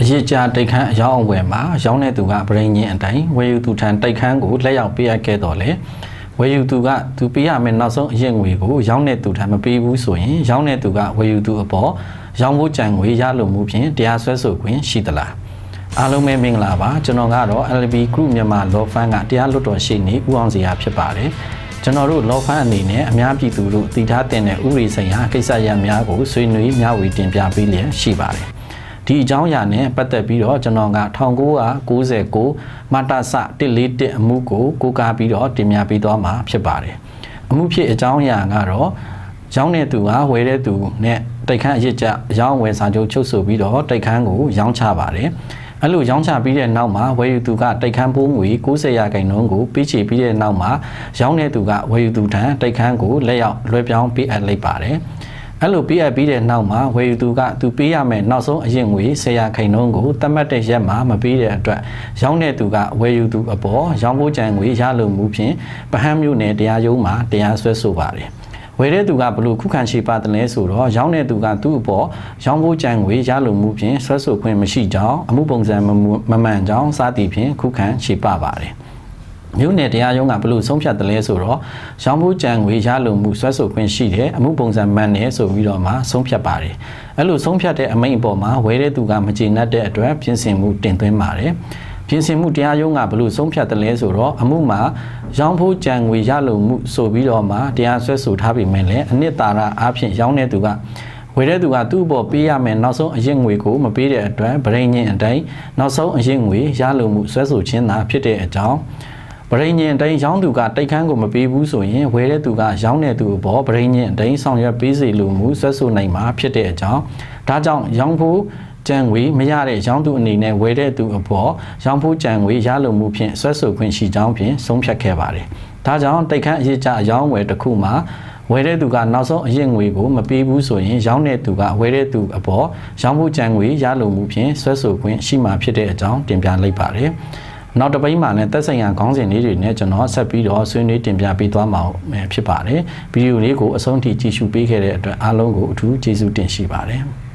အရေးကြတိတ်ခမ်းအယောင်းအဝယ်မှာရောင်းတဲ့သူကဗရိန်ချင်းအတိုင်းဝယ်ယူသူထံတိတ်ခမ်းကိုလက်ရောက်ပေးအပ်ခဲ့တော့လေဝယ်ယူသူကသူပေးရမယ့်နောက်ဆုံးအရင်ငွေကိုရောင်းတဲ့သူထံမပေးဘူးဆိုရင်ရောင်းတဲ့သူကဝယ်ယူသူအပေါ်ရောင်းဖို့ကြံငွေရလိုမှုဖြင့်တရားစွဲဆိုခွင့်ရှိသလားအားလုံးပဲမင်္ဂလာပါကျွန်တော်ကတော့ LB Group မြန်မာ Law Firm ကတရားလွတ်တော်ရှိနေဦးအောင်စရာဖြစ်ပါတယ်ကျွန်တော်တို့ Law Firm အနေနဲ့အများပြည်သူတို့တည်ထားတဲ့ဥပဒေဆိုင်ရာကိစ္စရပ်များကိုဆွေးနွေးမျှဝေတင်ပြပေးလျက်ရှိပါတယ် ဒီအကြောင်းအရာနဲ့ပတ်သက်ပြီးတော့ကျွန်တော်က1999မတဆ141အမှုကိုကိုးကားပြီးတော့တင်ပြပေးသွားမှာဖြစ်ပါတယ်အမှုဖြစ်အကြောင်းအရာကတော့ရောင်းတဲ့သူကဝယ်တဲ့သူနဲ့တိုက်ခန်းအရစ်ကြရောင်းဝယ်စာချုပ်ချုပ်ဆိုပြီးတော့တိုက်ခန်းကိုရောင်းချပါတယ်အဲ့လိုရောင်းချပြီးတဲ့နောက်မှာဝယ်ယူသူကတိုက်ခန်းပိုးငွေ90ရာခိုင်နှုန်းကိုပေးချေပြီးတဲ့နောက်မှာရောင်းတဲ့သူကဝယ်ယူသူထံတိုက်ခန်းကိုလက်ရောက်လွှဲပြောင်းပေးအပ်လိုက်ပါတယ် အဲ့လိုပေးအပ်ပြီးတဲ့နောက်မှာဝယ်ယူသူကသူပေးရမယ့်နောက်ဆုံးအရင်ငွေ10ရာခိုင်နှုန်းကိုသတ်မှတ်တဲ့ရက်မှာမပေးတဲ့အတွက်ရောင်းတဲ့သူကဝယ်ယူသူအပေါ်ရောင်းဖို့ကြံငွေရလိုမှုဖြင့်ပဟန်းမြို့နယ်တရားရုံးမှာတရားစွဲဆိုပါတယ်ဝယ်တဲ့သူကဘလို့ခုခံရှိပါတယ်လဲဆိုတော့ရောင်းတဲ့သူကသူ့အပေါ်ရောင်းဖို့ကြံငွေရလိုမှုဖြင့်ဆွဲဆိုခွင့်မရှိကြောင်းအမှုပုံစံမမှန်ကြောင်းစသည်ဖြင့်ခုခံရှိပပါတယ် မြို့နယ်တရားရုံးကဘလို့ဆုံးဖြတ်တယ်လဲဆိုတော့ရောင်းဖို့ကြံငွေရလိုမှုဆွဲဆိုခွင့်ရှိတယ်အမှုပုံစံမှန်တယ်ဆိုပြီးတော့မှဆုံးဖြတ်ပါတယ်အဲ့လိုဆုံးဖြတ်တဲ့အမိန့်အပေါ်မှာဝယ်တဲ့သူကမကျေနပ်တဲ့အတွက်ပြင်ဆင်မှုတင်သွင်းပါတယ်ပြင်ဆင်မှုတရားရုံးကဘလို့ဆုံးဖြတ်တယ်လဲဆိုတော့အမှုမှာရောင်းဖို့ကြံငွေရလိုမှုဆိုပြီးတော့မှတရားစွဲဆိုထားပြီးမြဲလေအနှစ်သာရအားဖြင့်ရောင်းတဲ့သူကဝယ်တဲ့သူကသူ့ဘောပေးရမယ်နောက်ဆုံးအရင်ငွေကိုမပေးတဲ့အတွက်ဗရိန်ညင်အတိုင်းနောက်ဆုံးအရင်ငွေရလိုမှုဆွဲဆိုခြင်းသာဖြစ်တဲ့အကြောင်း ဗရိန်ညင်အတိုင်းရောင်းသူကတိတ်ခမ်းကိုမပေးဘူးဆိုရင်ဝယ်တဲ့သူကရောင်းတဲ့သူအပေါ်ဗရိန်ညင်အတိုင်းဆောင်ရွက်ပေးစီလိုမှုဆွဲဆိုနိုင်မှာဖြစ်တဲ့အကြောင်းဒါကြောင့်ရောင်းဖို့ကြံငွေမရတဲ့ရောင်းသူအနေနဲ့ဝယ်တဲ့သူအပေါ်ရောင်းဖို့ကြံငွေရလိုမှုဖြင့်ဆွဲဆိုခွင့်ရှိကြောင်းဖြင့်ဆုံးဖြတ်ခဲ့ပါတယ်။ဒါကြောင့်တိတ်ခမ်းအရေးကြအယောင်းဝယ်တစ်ခုမှာဝယ်တဲ့သူကနောက်ဆုံးအရင်ငွေကိုမပေးဘူးဆိုရင်ရောင်းတဲ့သူကဝယ်တဲ့သူအပေါ်ရောင်းဖို့ကြံငွေရလိုမှုဖြင့်ဆွဲဆိုခွင့်ရှိမှာဖြစ်တဲ့အကြောင်းတင်ပြလိုက်ပါတယ်။ နောက်တစ်ပိန်းမှာလည်းသက်ဆိုင်ရာခေါင်းစဉ်လေးတွေနဲ့ကျွန်တော်ဆက်ပြီးတော့ဆွေးနွေးတင်ပြပေးသွားမှာဖြစ်ပါတယ်။ဗီဒီယိုလေးကိုအဆုံးထိကြည့်ရှုပေးခဲ့တဲ့အတွက်အားလုံးကိုအထူးကျေးဇူးတင်ရှိပါတယ်။